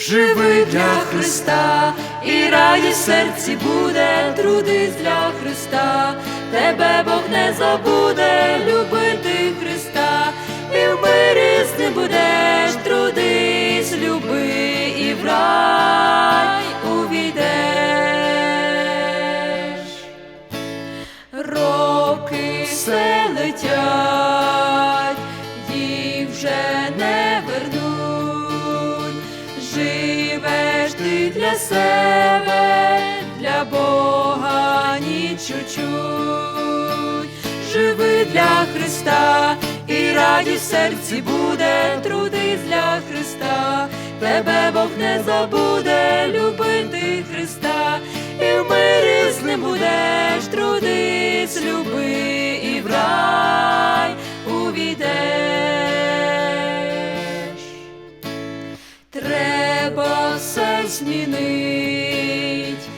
живи для Христа, і радість серці буде, трудись для Христа, тебе Бог не забуде, любити Христа, і в мирі з ним будеш, трудись, люби і в рай увійдеш. Роки все летять, Для себе, для Бога ні чуть-чуть. Живи для Христа, і радість в серці буде, трудись для Христа, тебе Бог не забуде, любити Христа, змінить.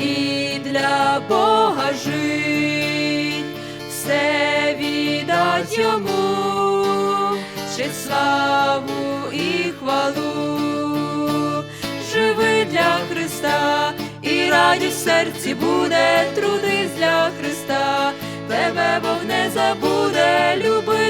І для Бога жить, все віддать йому, честь славу і хвалу. Живи для Христа, і радість в серці буде, трудись для Христа, тебе Бог не забуде, любити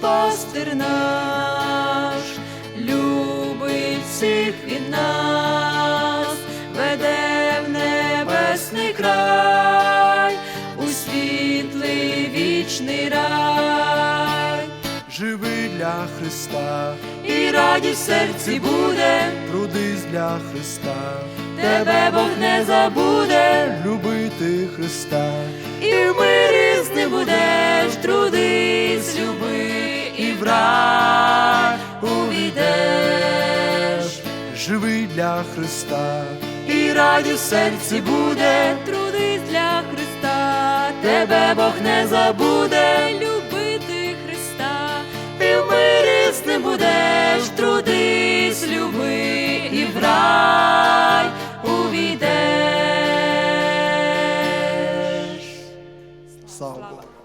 пастир наш, любить всіх від нас, веде в небесний край, у світлий вічний рай, Живи для Христа, і радість в серці буде, трудись для Христа, тебе Бог не забуде, любити Христа, і в мирі з ним будеш, трудись, живи для Христа, і радість в серці буде, трудись для Христа, тебе Бог не забуде, любити Христа, ти в мирі з ним будеш, трудись, люби і в рай увійдеш. Слава Богу!